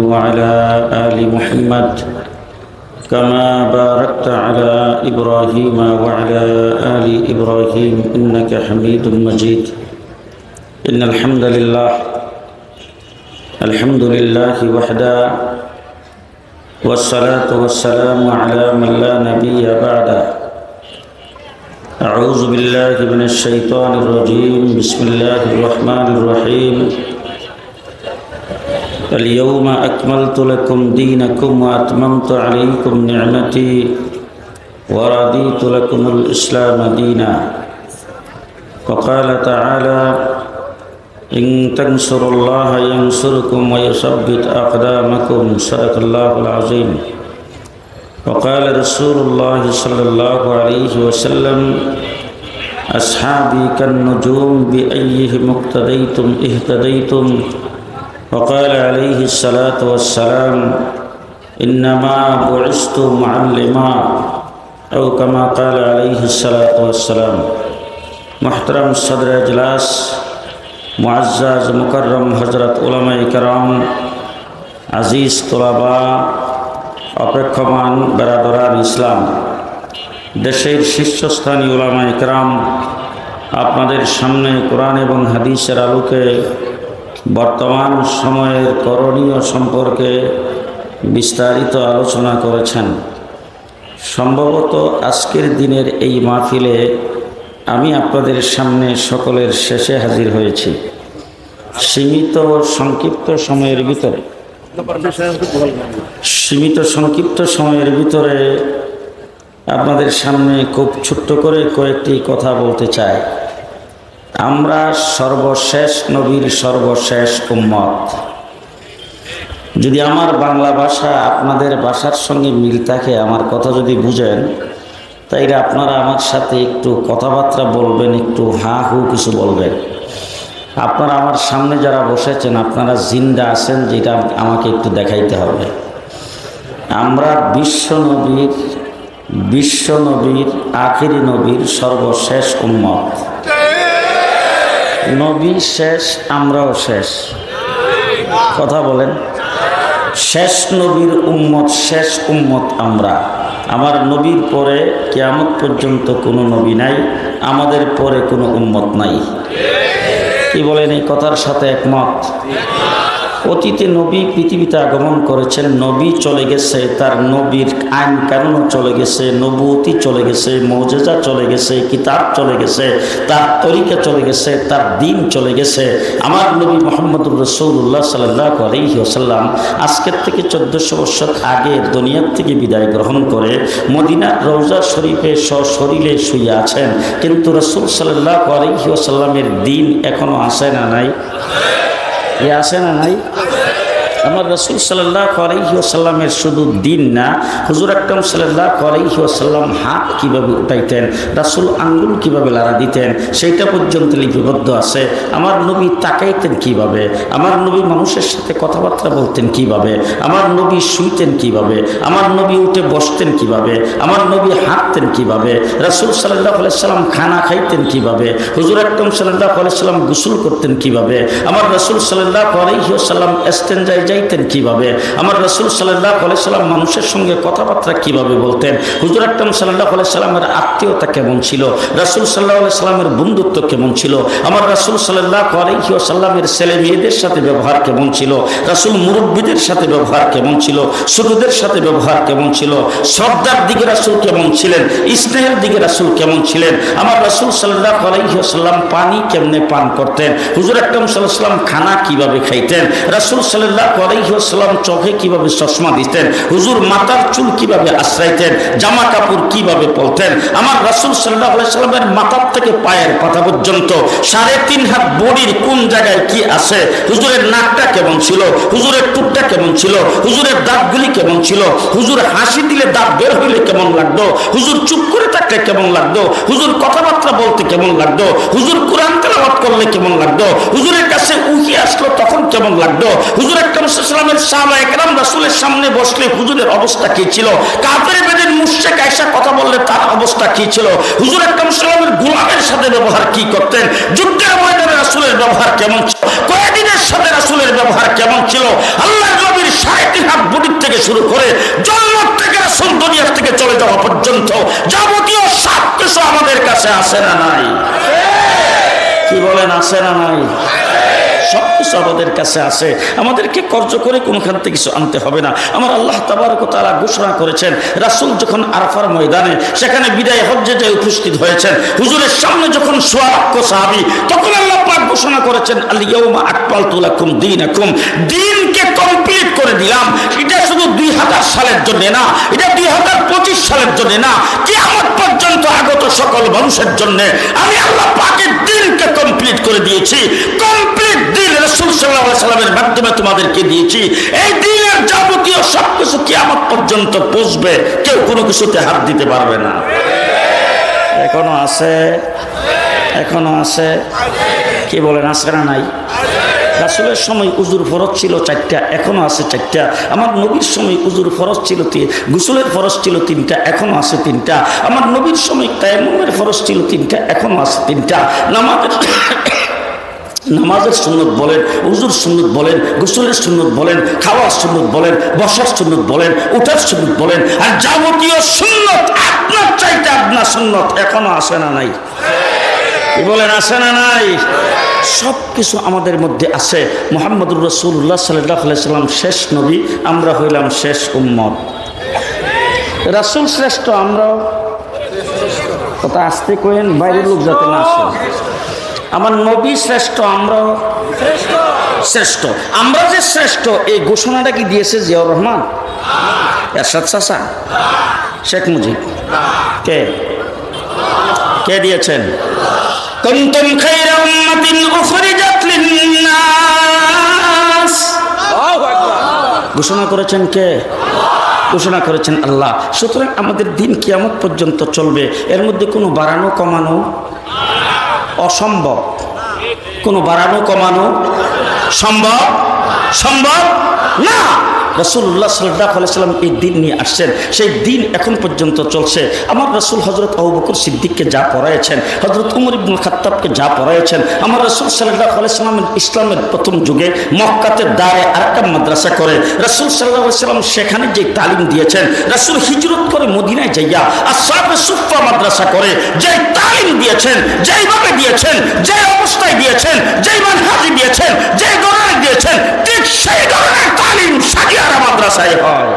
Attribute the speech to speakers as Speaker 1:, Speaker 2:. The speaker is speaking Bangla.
Speaker 1: وعلى آل محمد كما باركت على إبراهيم وعلى آل إبراهيم إنك حميد مجيد. إن الحمد لله الحمد لله وحده والصلاة والسلام على من لا نبي بعده. أعوذ بالله من الشيطان الرجيم بسم الله الرحمن الرحيم. اليوم أكملت لكم دينكم وأتممت عليكم نعمتي ورضيت لكم الإسلام دينا. وقال تعالى إن تنصروا الله ينصركم ويثبت أقدامكم صدق الله العظيم. وقال رسول الله صلى الله عليه وسلم أصحابي كالنجوم بأيهم اقتديتم اهتديتم وقال عليه الصلاة والسلام إنما بعثت معلما أو كما قال عليه الصلاة والسلام محترم صدر اجلاس معزز مكرم হজরত ওলামা ইকরাম আজিজ তোলাবা অপেক্ষমান বেরাদরান ইসলাম দেশের শীর্ষস্থানীয় ওলামা ইকরাম আপনাদের সামনে কোরআন এবং হাদিসের আলোকে বর্তমান সময়ের করণীয় সম্পর্কে বিস্তারিত আলোচনা করেছেন। সম্ভবত আজকের দিনের এই মাহফিলে আমি আপনাদের সামনে সকলের শেষে হাজির হয়েছি। সীমিত সংক্ষিপ্ত সময়ের ভিতরে। সীমিত সংক্ষিপ্ত সময়ের ভিতরে আপনাদের সামনে খুব ছোট্ট করে কয়েকটি কথা বলতে চাই। আমরা সর্বশেষ নবীর সর্বশেষ উম্মত। যদি আমার বাংলা ভাষা আপনাদের ভাষার সঙ্গে মিল থাকে, আমার কথা যদি বুঝেন, তাইলে আপনারা আমার সাথে একটু কথাবার্তা বলবেন, একটু হা হু কিছু বলবেন। আপনারা আমার সামনে যারা বসেছেন, আপনারা জিন্দা আছেন, যেটা আমাকে একটু দেখাইতে হবে। আমরা বিশ্ব নবীর বিশ্ব নবীর, আখিরি নবীর সর্বশেষ উম্মত। নবী শেষ, আমরাও শেষ। কথা বলেন। শেষ নবীর উম্মত, শেষ উম্মত আমরা। আমার নবীর পরে কেয়ামত পর্যন্ত কোনো নবী নাই, আমাদের পরে কোনো উম্মত নাই। কি বলেন এই কথার সাথে একমত? অতীতে নবী পৃথিবীতে আগমন করেছেন, নবী চলে গেছে, তার নবীর আইন কানুনও চলে গেছে নবুতি চলে গেছে, মৌজেজা চলে গেছে, কিতাব চলে গেছে, তার তরিকা চলে গেছে, তার দিন চলে গেছে। আমার নবী মোহাম্মদুর রসৌল্লাহ সাল্লাহ আলহি আসাল্লাম আজকের থেকে চোদ্দোশো বছর আগে দুনিয়ার থেকে বিদায় গ্রহণ করে মদিনার রৌজা শরীফে সশরীরে শুয়ে আছেন। কিন্তু রসুল সাল্লাহ আলহি আসাল্লামের দিন এখনও আসে না নাই? এ আসে না নাই? আমার রসুল সাল্লাহ আলহিউসাল্লামের শুধু দিন না, হুজুর আকরম সাল্লাহ আলহিউসাল্লাম হাত কীভাবে উঠাইতেন, রাসুল আঙ্গুল কীভাবে লাড়া দিতেন, সেইটা পর্যন্ত লিপিবদ্ধ আছে। আমার নবী তাকাইতেন কীভাবে? আমার নবী মানুষের সাথে কথাবার্তা বলতেন কীভাবে? আমার নবী শুইতেন কীভাবে? আমার নবী উঠে বসতেন কীভাবে? আমার নবী হাঁটতেন কীভাবে? রাসুল সাল্লাহ আলাইসাল্লাম খানা খাইতেন কীভাবে? হুজুর আকরম সাল্লাহ আলাইসাল্লাম গোসল করতেন কীভাবে? আমার রসুল সাল্লাহ আলহিউসাল্লাম এস্তেঞ্জায় যাইতেন কীভাবে? আমার রসুল সাল্লাহ সাল্লাম মানুষের সঙ্গে কথাবার্তা কীভাবে বলতেন? হুজুর আকরম সাল্লাহ সাল্লামের আত্মীয়তা কেমন ছিল? রাসুল সাল্লাহ সাল্লামের বন্ধুত্ব কেমন ছিল? আমার রাসুল সাল্লাহ সাল্লামের ছেলে মেয়েদের সাথে ব্যবহার কেমন ছিল? রাসুল মুরব্বীদের সাথে ব্যবহার কেমন ছিল? ছোটদের সাথে ব্যবহার কেমন ছিল? শ্রদ্ধার দিকে রাসুল কেমন ছিলেন? স্নেহের দিকে রাসুল কেমন ছিলেন? আমার রাসুল সাল্লাহ সাল্লাম পানি কেমনে পান করতেন? হুজুর আকরম সাল্লাহ সাল্লাম খানা কীভাবে খাইতেন? রাসুল সাল্লাহ আলাইসাল্লাম চোখে কীভাবে চশমা দিতেন? হুজুর মাথার চুল কীভাবে আশ্রাইতেন? জামা কাপড় কীভাবে পলতেন আমার রাসুল সাল্লাহ সাল্লামের মাথার থেকে পায়ের পাতা পর্যন্ত সাড়ে তিন হাত বডির কোন জায়গায় কি আছে? হুজুরের নাকটা কেমন ছিল? হুজুরের টুকটা কেমন ছিল? হুজুরের দাঁতগুলি কেমন ছিল? হুজুর হাসি দিলে দাঁত বের হইলে কেমন লাগতো? হুজুর চুপ করে থাকলে কেমন লাগতো? হুজুর কথাবার্তা বলতে কেমন লাগতো? হুজুর কোরআন তেলাওয়াত করলে কেমন লাগতো? হুজুরের কাছে উহি আসলো তখন কেমন লাগতো? হুজুর একটা সাল্লামের সাহাবা একরাম রাসূলের সামনে বসলে হুজুরের অবস্থা কি ছিল? কাফের বেদের মুশরিক আয়েশা কথা বললে তার অবস্থা কি ছিল? হুজুর আকরাম সাল্লামের গোলামের সাথে ব্যবহার কি করতেন? যুদ্ধের ময়দানে রাসূলের ব্যবহার কেমন ছিল? কয়েকদিনের সাথে রাসূলের ব্যবহার কেমন ছিল? আল্লাহ নবীর শুরু করে জন্ম থেকে রাসূল দুনিয়া থেকে চলে যাওয়া পর্যন্ত যাবতীয় সব কিছু আমাদের কাছে আসে না নাই? কি বলেন আসে না নাই? সব কিছু আমাদের কাছে আছে। আমাদেরকে কর্য করে কোনোখান থেকে কিছু আনতে হবে না। আমার আল্লাহ তাবারক তারা ঘোষণা করেছেন, রাসূল যখন আরাফার ময়দানে, সেখানে বিদায় হজ্জে যে উপস্থিত হয়েছেন, হুজুরের সামনে যখন সোয়াক্য সাহাবি, তখন আল্লাহ পাক ঘোষণা করেছেন আলিয়াউমা আকমালতু লাকুম দীনাকুম। দিনকে কমপ্লিট করে দিলাম। এটা শুধু দুই হাজার সালের জন্য না, এটা দুই হাজার পঁচিশ সালের জন্য না, কিয়ামত পর্যন্ত আগত সকল মানুষের জন্য আমি আল্লাহ পাকের দিনকে কমপ্লিট করে দিয়েছি। কমপ্লিট দিন সাল্লামের মাধ্যমে তোমাদেরকে দিয়েছি। এই দিনের যাবতীয় সব কিছু কিয়ামত পর্যন্ত পৌঁছবে কেউ কোনো কিছুতে হাত দিতে পারবে না। এখনও আছে? এখনও আছে? কি বলেন, আছে না নাই? রাসুলের সময় উজুর ফরজ ছিল চারটা, এখনও আছে চারটা। আমার নবীর সময় উজুর ফরজ ছিল গুসুলের ফরজ ছিল তিনটা, এখনও আছে তিনটা। আমার নবীর সময় তায়াম্মুমের ফরজ ছিল তিনটা, এখনও আছে তিনটা। নামাজের নামাজের সুন্নত বলেন উজুর সুন্নত বলেন, গোসলের সুন্নত বলেন, খাওয়ার সুন্নত বলেন, বসার সুন্নত বলেন, উঠার সুন্নত বলেন, আর যাবতীয় সুন্নত আপনার চাইতে আপনার সুন্নত এখনও আসে না নাই। বলেন, আসে না নাই? সব কিছু আমাদের মধ্যে আছে। মোহাম্মদুর রসুল্লাহ সাল্লাহ সাল্লাম শেষ নবী, আমরা হইলাম শেষ উম্মত। রাসুল শ্রেষ্ঠ আমরাও। কথা আসতে কইেন, বাইরের লোক যাতে না আসে। আমার নবী শ্রেষ্ঠ আমরাও শ্রেষ্ঠ। আমরা যে শ্রেষ্ঠ এই ঘোষণাটা কি দিয়েছে জিয়াউর রহমান? এরশাদ চাষা শেখ মুজিব। কে? কে দিয়েছেন? কুনতুম খায়রা উম্মাতিন উখরিজাত লিন-নাস। ঘোষণা করেছেন কে? ঘোষণা করেছেন আল্লাহ। সুতরাং আমাদের দিন কিয়ামত পর্যন্ত চলবে। এর মধ্যে কোনো বাড়ানো কমানো অসম্ভব। কোনো বাড়ানো কমানো সম্ভব? সম্ভব? না! রসুল্লাহ সাল্লাহ সাল্লাম এই দিন নিয়ে আসছেন। সেই দিন এখন পর্যন্ত চলছে। আমার রসুল হজরত আবু বকর সিদ্দিককে যা পড়াইছেন হজরত উমর ইবনুল খাত্তাবকে যা পড়াইছেন আমার রসুল সাল্লাহ সাল্লামের ইসলামের প্রথম যুগে মক্কাতে দাঁড়ে আরেকটা মাদ্রাসা করে। রসুল সাল্লাহ সাল্লাম সেখানে যে তালিম দিয়েছেন, রসুল হিজরত করে মদিনায় যাইয়া আর সাহেব সুফা মাদ্রাসা করে যে তালিম দিয়েছেন, যেইভাবে দিয়েছেন যে অবস্থায় দিয়েছেন, যেই মানহাজি দিয়েছেন যে ধরনের দিয়েছেন ঠিক সেই ধরনের তালিম সাজিয়ারা মাদ্রাসায় হয়।